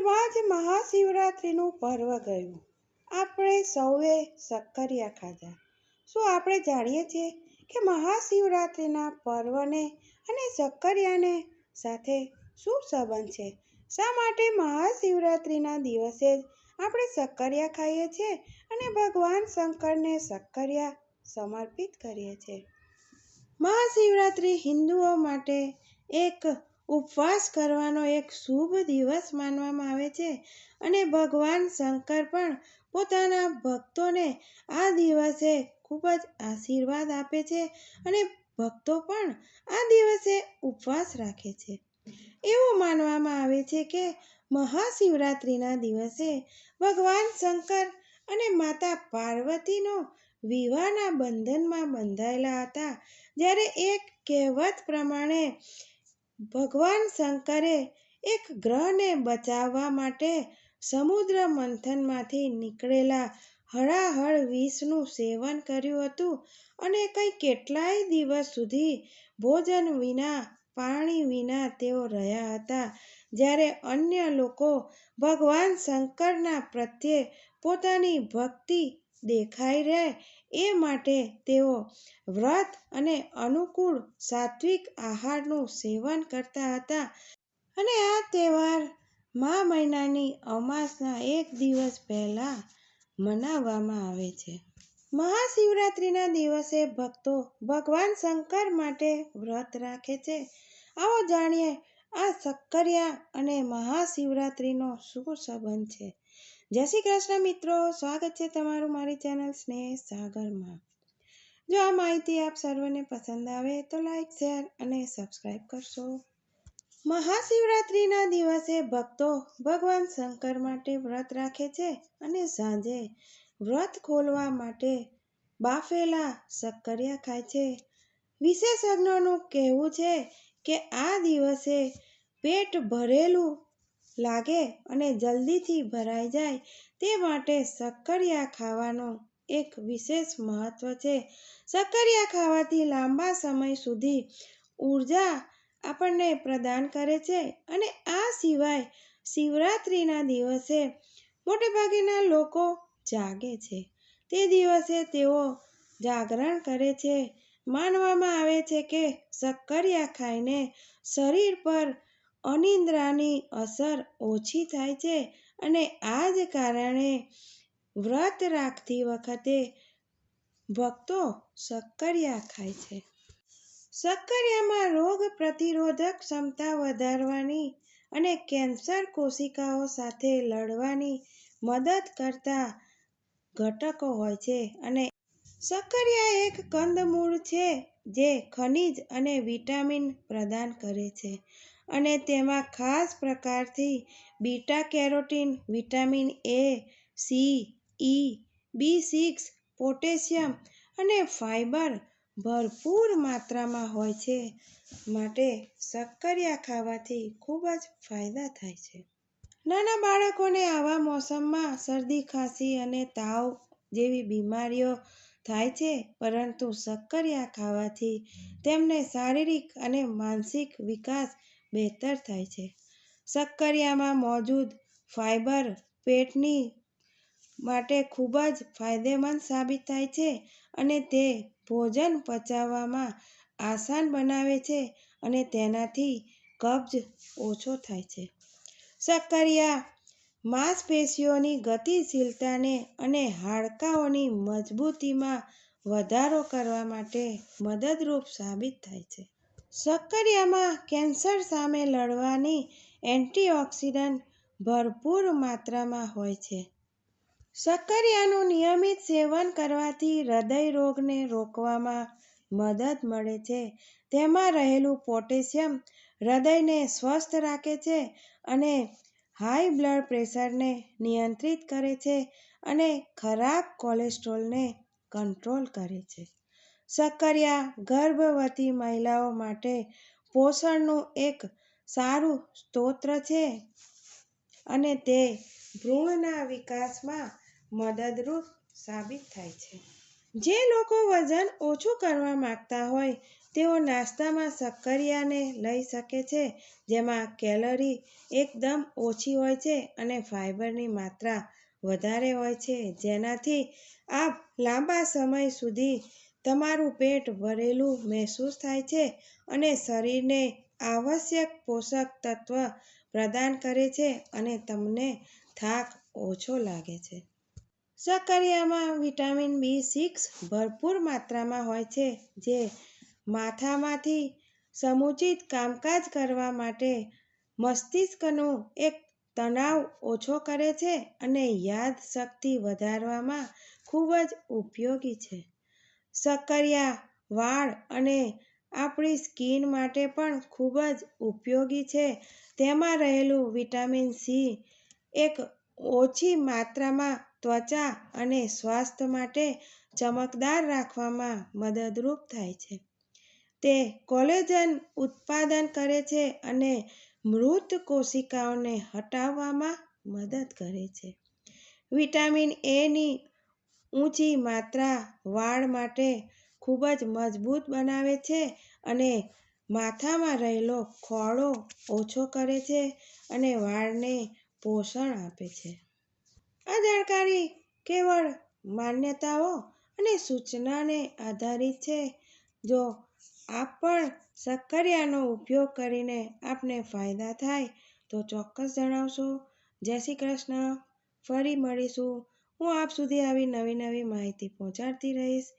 હાલમાં જ મહાશિવરાત્રિનું પર્વ ગયું. આપણે સૌએ શક્કરિયા ખાધા. શું આપણે જાણીએ છીએ કે મહાશિવરાત્રિના પર્વને અને શક્કરિયાને સાથે શું સંબંધ છે? શા માટે મહાશિવરાત્રિના દિવસે જ આપણે શક્કરિયા ખાઈએ છીએ અને ભગવાન શંકરને શક્કરિયા સમર્પિત કરીએ છીએ? મહાશિવરાત્રિ હિન્દુઓ માટે એક ઉપવાસ કરવાનો એક શુભ દિવસ માનવામાં આવે છે અને ભગવાન શંકર પણ પોતાના ભક્તોને આ દિવસે ખૂબ જ આશીર્વાદ આપે છે અને ભક્તો પણ આ દિવસે ઉપવાસ રાખે છે. એવું માનવામાં આવે છે કે મહાશિવરાત્રિના દિવસે ભગવાન શંકર અને માતા પાર્વતીનો વિવાહના બંધનમાં બંધાયેલા હતા. જ્યારે એક કહેવત પ્રમાણે ભગવાન શંકરે એક ગ્રહને બચાવવા માટે સમુદ્ર મંથનમાંથી નીકળેલા હળાહળ વિષનું સેવન કર્યું હતું અને કંઈ કેટલાય દિવસ સુધી ભોજન વિના, પાણી વિના તેઓ રહ્યા હતા. જ્યારે અન્ય લોકો ભગવાન શંકરના પ્રત્યે પોતાની ભક્તિ દેખાઈ રહે એ માટે તેઓ વ્રત અને અનુકૂળ સાત્વિક આહારનું સેવન કરતા હતા. અને આ તહેવાર મા મહિનાની અમાસના એક દિવસ પહેલા મનાવવામાં આવે છે. મહાશિવરાત્રિના દિવસે ભક્તો ભગવાન શંકર માટે વ્રત રાખે છે. આવો જાણીએ આ શક્કરિયા અને મહાશિવરાત્રિનો શું સંબંધ છે? જય શ્રી કૃષ્ણ મિત્રો, સ્વાગત છે તમારું મારી ચેનલ સ્નેહ સાગરમાં. જો આ માહિતી આપ સર્વને પસંદ આવે તો લાઈક, શેર અને સબસ્ક્રાઈબ કરશો. મહાશિવરાત્રિના દિવસે ભક્તો ભગવાન શંકર માટે વ્રત રાખે છે અને સાંજે વ્રત ખોલવા માટે બાફેલા શક્કરિયા ખાય છે. વિશેષજ્ઞોનું કહેવું છે કે આ દિવસે પેટ ભરેલું લાગે અને જલ્દીથી ભરાઈ જાય તે માટે શક્કરિયા ખાવાનું એક વિશેષ મહત્વ છે. શક્કરિયા ખાવાથી લાંબા સમય સુધી ઊર્જા આપણને પ્રદાન કરે છે અને આ સિવાય શિવરાત્રિના દિવસે મોટેભાગેના લોકો જાગે છે. તે દિવસે તેઓ જાગરણ કરે છે. માનવામાં આવે છે કે શક્કરિયા ખાઈને શરીર પર અનિદ્રાની અસર ઓછી થાય છે અને આ જ કારણે વ્રત રાખતી વખતે ભક્તો શક્કરિયા ખાય છે. શક્કરિયામાં રોગ પ્રતિરોધક ક્ષમતા વધારવાની અને કેન્સર કોશિકાઓ સાથે લડવાની મદદ કરતા ઘટકો હોય છે અને શક્કરિયા એક કંદમૂળ છે જે ખનિજ અને વિટામિન પ્રદાન કરે છે. અને તેમાં ખાસ પ્રકારથી beta carotene, vitamin A C E B six, potassium અને ફાઇબર ભરપૂર માત્રામાં હોય છે. માટે શક્કરિયા ખાવાથી ખૂબ જ ફાયદા થાય છે. નાના બાળકોને આવા મોસમમાં શરદી, ખાંસી અને તાવ જેવી બીમારીઓ થાય છે, પરંતુ શક્કરિયા ખાવાથી તેમને શારીરિક અને માનસિક વિકાસ બહેતર થાય છે. શક્કરિયામાં મોજૂદ ફાઇબર પેટની માટે ખૂબ જ ફાયદેમંદ સાબિત થાય છે અને તે ભોજન પચાવવામાં આસાન બનાવે છે અને તેનાથી કબજ ઓછો થાય છે. શક્કરિયા માંસપેશીઓની ગતિશીલતાને અને હાડકાઓની મજબૂતીમાં વધારો કરવા માટે મદદરૂપ સાબિત થાય છે. શક્કરિયામાં કેન્સર સામે લડવાની એન્ટીઓક્સિડન્ટ ભરપૂર માત્રામાં હોય છે. શક્કરિયાનું નિયમિત સેવન કરવાથી હૃદય રોગને રોકવામાં મદદ મળે છે. તેમાં રહેલું પોટેશિયમ હૃદયને સ્વસ્થ રાખે છે અને હાઈ બ્લડ પ્રેશરને નિયંત્રિત કરે છે અને ખરાબ કોલેસ્ટ્રોલને કંટ્રોલ કરે છે. શક્કરિયા ગર્ભવતી મહિલાઓ માટે પોષણનું એક સારું સ્ત્રોત છે અને તે ભ્રૂણના વિકાસમાં મદદરૂપ સાબિત થાય છે. જે લોકો વજન ઓછું કરવા માંગતા હોય, તેઓ નાસ્તામાં શક્કરિયાને લઈ શકે છે, જેમાં કેલરી એકદમ ઓછી હોય છે અને ફાઇબરની માત્રા વધારે હોય છે. જેનાથી આપ લાંબા સમય સુધી તમારું પેટ ભરેલું મહેસૂસ થાય છે અને શરીરને આવશ્યક પોષક તત્વ પ્રદાન કરે છે અને તમને થાક ઓછો લાગે છે. શક્કરિયામાં વિટામિન બી સિક્સ ભરપૂર માત્રામાં હોય છે, જે માથામાંથી સમુચિત કામકાજ કરવા માટે મસ્તિષ્કનું એક તણાવ ઓછો કરે છે અને યાદશક્તિ વધારવામાં ખૂબ જ ઉપયોગી છે. શક્કરિયા વાળ અને આપણી સ્કિન માટે પણ ખૂબ જ ઉપયોગી છે. તેમાં રહેલું વિટામિન સી એક ઓછી માત્રામાં ત્વચા અને સ્વાસ્થ્ય માટે ચમકદાર રાખવામાં મદદરૂપ થાય છે. તે કોલેજન ઉત્પાદન કરે છે અને મૃત કોશિકાઓને હટાવવામાં મદદ કરે છે. વિટામિન એની ઊંચી માત્રા વાળ માટે ખૂબ જ મજબૂત બનાવે છે અને માથામાં રહેલો ખોળો ઓછો કરે છે અને વાળને પોષણ આપે છે. આ જાણકારી કેવળ માન્યતાઓ અને સૂચનાને આધારિત છે. જો આપ પણ સક્કરિયાનો ઉપયોગ કરીને આપને ફાયદા થાય તો ચોક્કસ જણાવશો. જય શ્રી કૃષ્ણ. ફરી મળીશું. હું આપ સુધી આવી નવી નવી માહિતી પહોંચાડતી રહીશ.